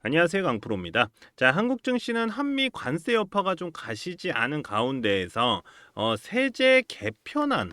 안녕하세요 강프로입니다. 자 한국 증시는 한미 관세 여파가 좀 가시지 않은 가운데에서 어, 세제 개편안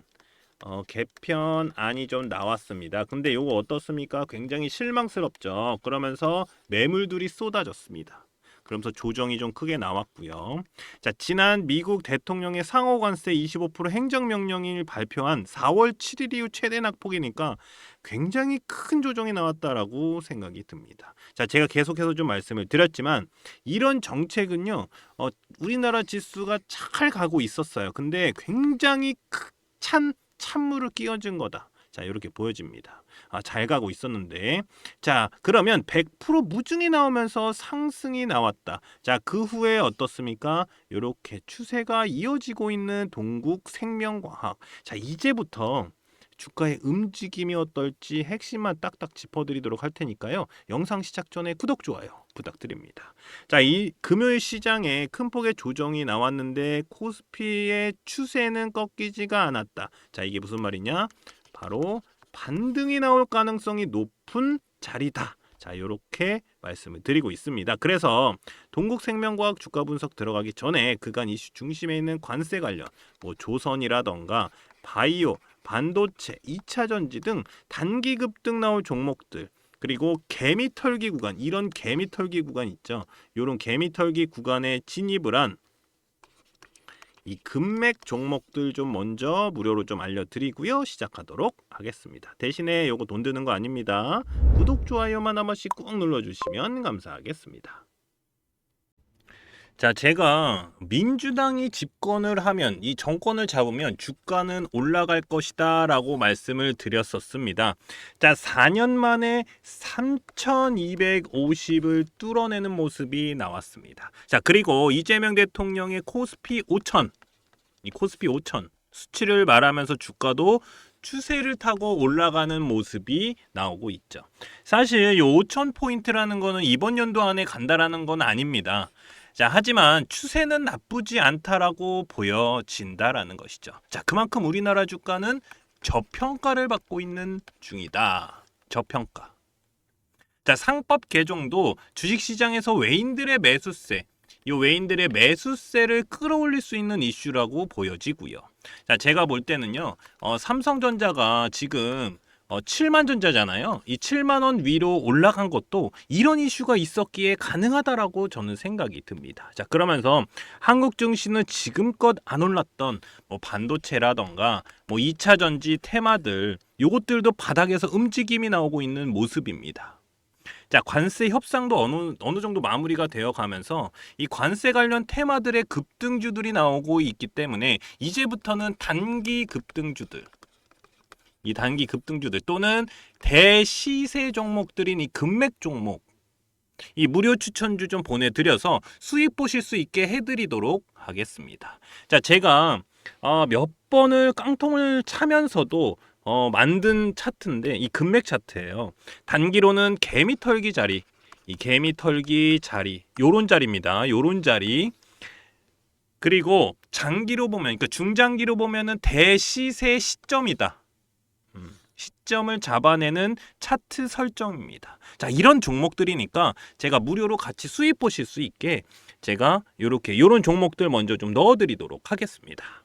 어, 개편안이 좀 나왔습니다. 근데 이거 어떻습니까? 굉장히 실망스럽죠. 그러면서 매물들이 쏟아졌습니다. 그러면서 조정이 좀 크게 나왔고요. 자, 지난 미국 대통령의 상호 관세 25% 행정 명령을 발표한 4월 7일 이후 최대 낙폭이니까 굉장히 큰 조정이 나왔다라고 생각이 듭니다. 자, 제가 계속해서 좀 말씀을 드렸지만 이런 정책은요, 어, 우리나라 지수가 잘 가고 있었어요. 근데 굉장히 크- 찬 찬물을 끼얹은 거다. 자, 이렇게 보여집니다. 아, 잘 가고 있었는데. 자, 그러면 100% 무증이 나오면서 상승이 나왔다. 자, 그 후에 어떻습니까? 이렇게 추세가 이어지고 있는 동국 생명과학. 자, 이제부터 주가의 움직임이 어떨지 핵심만 딱딱 짚어드리도록 할 테니까요. 영상 시작 전에 구독, 좋아요 부탁드립니다. 자, 이 금요일 시장에 큰 폭의 조정이 나왔는데 코스피의 추세는 꺾이지가 않았다. 자, 이게 무슨 말이냐? 바로 반등이 나올 가능성이 높은 자리다. 자, 이렇게 말씀을 드리고 있습니다. 그래서 동국생명과학 주가 분석 들어가기 전에 그간 이슈 중심에 있는 관세 관련 뭐 조선이라던가 바이오, 반도체, 2차 전지 등 단기 급등 나올 종목들 그리고 개미 털기 구간 이런 개미 털기 구간 있죠. 이런 개미 털기 구간에 진입을 한 이 금맥 종목들 좀 먼저 무료로 좀 알려드리고요. 시작하도록 하겠습니다. 대신에 요거 돈 드는 거 아닙니다. 구독, 좋아요만 한 번씩 꾹 눌러주시면 감사하겠습니다. 자, 제가 민주당이 집권을 하면 이 정권을 잡으면 주가는 올라갈 것이다라고 말씀을 드렸었습니다. 자, 4년 만에 3,250을 뚫어내는 모습이 나왔습니다. 자, 그리고 이재명 대통령의 코스피 5천, 이 코스피 5천 수치를 말하면서 주가도 추세를 타고 올라가는 모습이 나오고 있죠. 사실 이 5천 포인트라는 거는 이번 연도 안에 간다라는 건 아닙니다. 자, 하지만 추세는 나쁘지 않다라고 보여진다라는 것이죠. 자, 그만큼 우리나라 주가는 저평가를 받고 있는 중이다. 저평가. 자, 상법 개정도 주식 시장에서 외인들의 매수세, 이 외인들의 매수세를 끌어올릴 수 있는 이슈라고 보여지고요. 자, 제가 볼 때는요. 어, 삼성전자가 지금 어, 7만 전자잖아요. 이 7만 원 위로 올라간 것도 이런 이슈가 있었기에 가능하다라고 저는 생각이 듭니다. 자, 그러면서 한국 증시는 지금껏 안 올랐던 뭐 반도체라던가 뭐 2차 전지 테마들 요것들도 바닥에서 움직임이 나오고 있는 모습입니다. 자, 관세 협상도 어느 어느 정도 마무리가 되어 가면서 이 관세 관련 테마들의 급등주들이 나오고 있기 때문에 이제부터는 단기 급등주들 이 단기 급등주들 또는 대시세 종목들인 이 금맥 종목 이 무료 추천주 좀 보내드려서 수익 보실 수 있게 해드리도록 하겠습니다. 자, 제가 어, 몇 번을 깡통을 차면서도 어, 만든 차트인데 이 금맥 차트예요. 단기로는 개미 털기 자리, 이 개미 털기 자리, 요런 자리입니다. 요런 자리. 그리고 장기로 보면, 그러니까 중장기로 보면은 대시세 시점이다. 음, 시점을 잡아내는 차트 설정입니다. 자, 이런 종목들이니까 제가 무료로 같이 수익 보실 수 있게 제가 요렇게 요런 종목들 먼저 좀 넣어 드리도록 하겠습니다.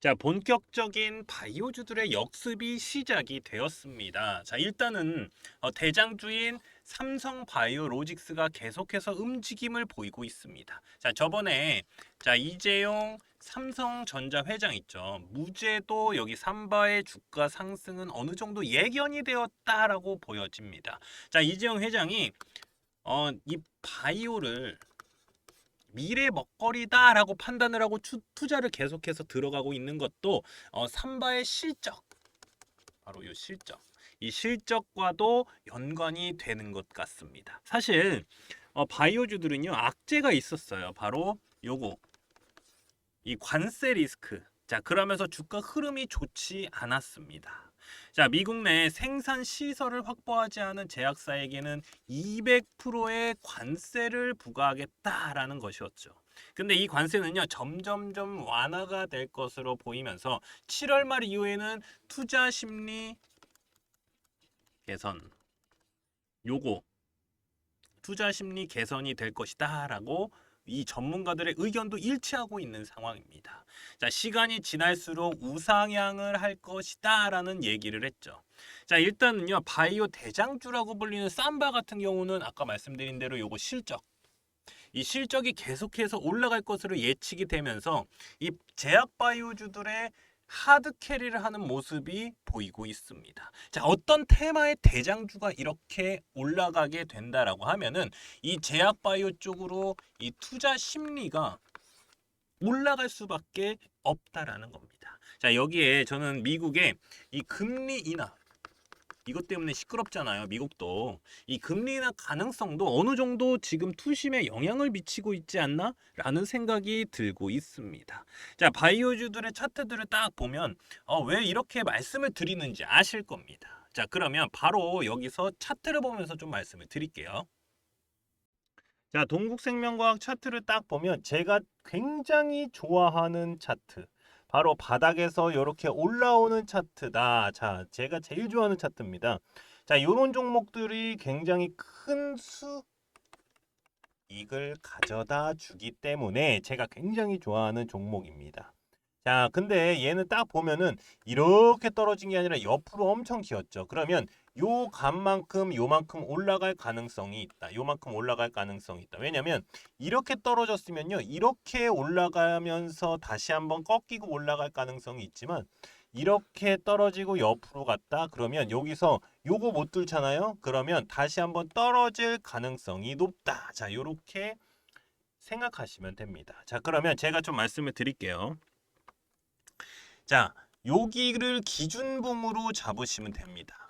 자, 본격적인 바이오주들의 역습이 시작이 되었습니다. 자, 일단은 어, 대장주인 삼성 바이오로직스가 계속해서 움직임을 보이고 있습니다. 자, 저번에 자, 이재용 삼성전자 회장 있죠. 무죄도 여기 삼바의 주가 상승은 어느 정도 예견이 되었다라고 보여집니다. 자, 이재용 회장이 어, 이 바이오를 미래 먹거리다라고 판단을 하고 추, 투자를 계속해서 들어가고 있는 것도 어, 삼바의 실적 바로 이 실적 이 실적과도 연관이 되는 것 같습니다. 사실 어, 바이오주들은요 악재가 있었어요. 바로 요거 이 관세 리스크. 자 그러면서 주가 흐름이 좋지 않았습니다. 자 미국 내 생산 시설을 확보하지 않은 제약사에게는 200%의 관세를 부과하겠다라는 것이었죠. 근데 이 관세는요 점점점 완화가 될 것으로 보이면서 7월 말 이후에는 투자 심리 개선 요거 투자 심리 개선이 될 것이다라고 이 전문가들의 의견도 일치하고 있는 상황입니다. 자, 시간이 지날수록 우상향을 할 것이다 라는 얘기를 했죠. 자, 일단은요. 바이오 대장주라고 불리는 삼바 같은 경우는 아까 말씀드린 대로 요거 실적 이 실적이 계속해서 올라갈 것으로 예측이 되면서 이 제약 바이오주들의 하드 캐리를 하는 모습이 보이고 있습니다. 자, 어떤 테마의 대장주가 이렇게 올라가게 된다라고 하면은 이 제약 바이오 쪽으로 이 투자 심리가 올라갈 수밖에 없다라는 겁니다. 자, 여기에 저는 미국의 이 금리 인하 이것 때문에 시끄럽잖아요. 미국도 이 금리 인하 가능성도 어느 정도 지금 투심에 영향을 미치고 있지 않나 라는 생각이 들고 있습니다. 자, 바이오주들의 차트들을 딱 보면 어, 왜 이렇게 말씀을 드리는지 아실 겁니다. 자, 그러면 바로 여기서 차트를 보면서 좀 말씀을 드릴게요. 자, 동국생명과학 차트를 딱 보면 제가 굉장히 좋아하는 차트. 바로 바닥에서 이렇게 올라오는 차트다. 자, 제가 제일 좋아하는 차트입니다. 자, 이런 종목들이 굉장히 큰 수익을 가져다 주기 때문에 제가 굉장히 좋아하는 종목입니다. 자, 근데 얘는 딱 보면은 이렇게 떨어진 게 아니라 옆으로 엄청 기었죠. 그러면 요 값만큼 요만큼 올라갈 가능성이 있다. 요만큼 올라갈 가능성이 있다. 왜냐면 이렇게 떨어졌으면요. 이렇게 올라가면서 다시 한번 꺾이고 올라갈 가능성이 있지만 이렇게 떨어지고 옆으로 갔다 그러면 여기서 요거 못 뚫잖아요. 그러면 다시 한번 떨어질 가능성이 높다. 자, 요렇게 생각하시면 됩니다. 자, 그러면 제가 좀 말씀을 드릴게요. 자, 여기를 기준봉으로 잡으시면 됩니다.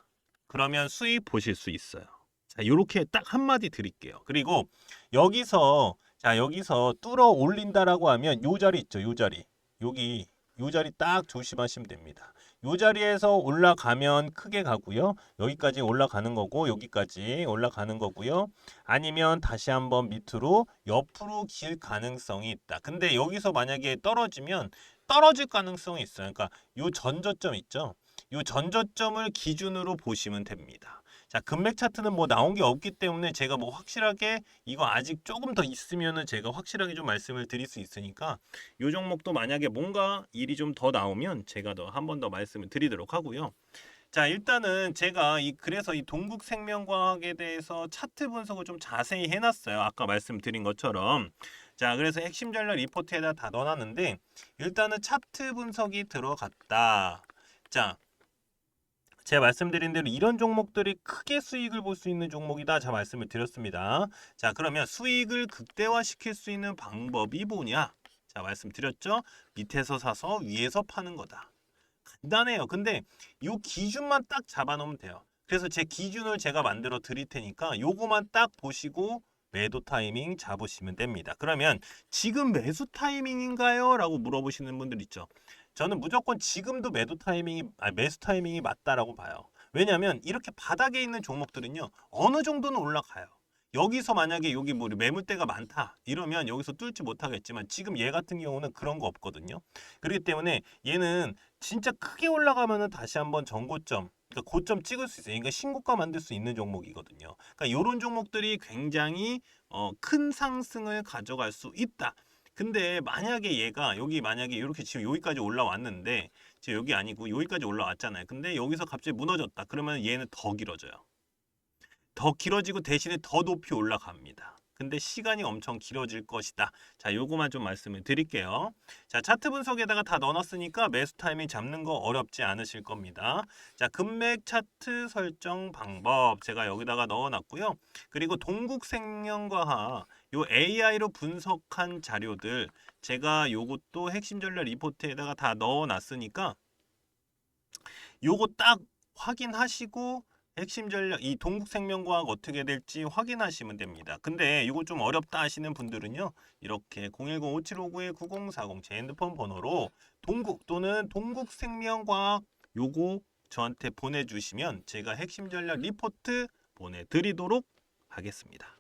그러면 수익 보실 수 있어요. 자, 요렇게 딱 한마디 드릴게요. 그리고 여기서 자, 여기서 뚫어 올린다라고 하면 요 자리 있죠. 요 자리. 여기 요 자리 딱 조심하시면 됩니다. 요 자리에서 올라가면 크게 가고요. 여기까지 올라가는 거고 여기까지 올라가는 거고요. 아니면 다시 한번 밑으로 옆으로 길 가능성이 있다. 근데 여기서 만약에 떨어지면 떨어질 가능성이 있어요. 그러니까 요 전저점 있죠. 요 전저점을 기준으로 보시면 됩니다. 자, 금맥 차트는 뭐 나온 게 없기 때문에 제가 뭐 확실하게 이거 아직 조금 더 있으면은 제가 확실하게 좀 말씀을 드릴 수 있으니까 요 종목도 만약에 뭔가 일이 좀 더 나오면 제가 더 한 번 더 말씀을 드리도록 하고요. 자, 일단은 제가 이 그래서 이 동국생명과학에 대해서 차트 분석을 좀 자세히 해놨어요. 아까 말씀드린 것처럼. 자, 그래서 핵심 전략 리포트에다 다 넣어놨는데 일단은 차트 분석이 들어갔다. 자, 제가 말씀드린 대로 이런 종목들이 크게 수익을 볼 수 있는 종목이다. 자, 말씀을 드렸습니다. 자, 그러면 수익을 극대화시킬 수 있는 방법이 뭐냐? 자, 말씀드렸죠? 밑에서 사서 위에서 파는 거다. 간단해요. 근데 요 기준만 딱 잡아놓으면 돼요. 그래서 제 기준을 제가 만들어 드릴 테니까 요거만 딱 보시고 매도 타이밍 잡으시면 됩니다. 그러면 지금 매수 타이밍인가요? 라고 물어보시는 분들 있죠. 저는 무조건 지금도 매도 타이밍이 아, 매수 타이밍이 맞다라고 봐요. 왜냐하면 이렇게 바닥에 있는 종목들은요 어느 정도는 올라가요. 여기서 만약에 여기 뭐 매물대가 많다 이러면 여기서 뚫지 못하겠지만 지금 얘 같은 경우는 그런 거 없거든요. 그렇기 때문에 얘는 진짜 크게 올라가면은 다시 한번 전고점 그러니까 고점 찍을 수 있어요. 그러니까 신고가 만들 수 있는 종목이거든요. 그러니까 이런 종목들이 굉장히 어, 큰 상승을 가져갈 수 있다. 근데 만약에 얘가 여기 만약에 이렇게 지금 여기까지 올라왔는데 지금 여기 아니고 여기까지 올라왔잖아요. 근데 여기서 갑자기 무너졌다. 그러면 얘는 더 길어져요. 더 길어지고 대신에 더 높이 올라갑니다. 근데 시간이 엄청 길어질 것이다. 자, 요거만 좀 말씀을 드릴게요. 자, 차트 분석에다가 다 넣어놨으니까 매수 타이밍 잡는 거 어렵지 않으실 겁니다. 자, 금맥 차트 설정 방법 제가 여기다가 넣어놨고요. 그리고 동국생명과학 요 AI로 분석한 자료들 제가 요것도 핵심 전략 리포트에다가 다 넣어 놨으니까 요거 딱 확인하시고 핵심 전략 이 동국생명과학 어떻게 될지 확인하시면 됩니다. 근데 이거 좀 어렵다 하시는 분들은요. 이렇게 010-5759-9040 제 핸드폰 번호로 동국 또는 동국생명과학 요거 저한테 보내주시면 제가 핵심 전략 리포트 보내드리도록 하겠습니다.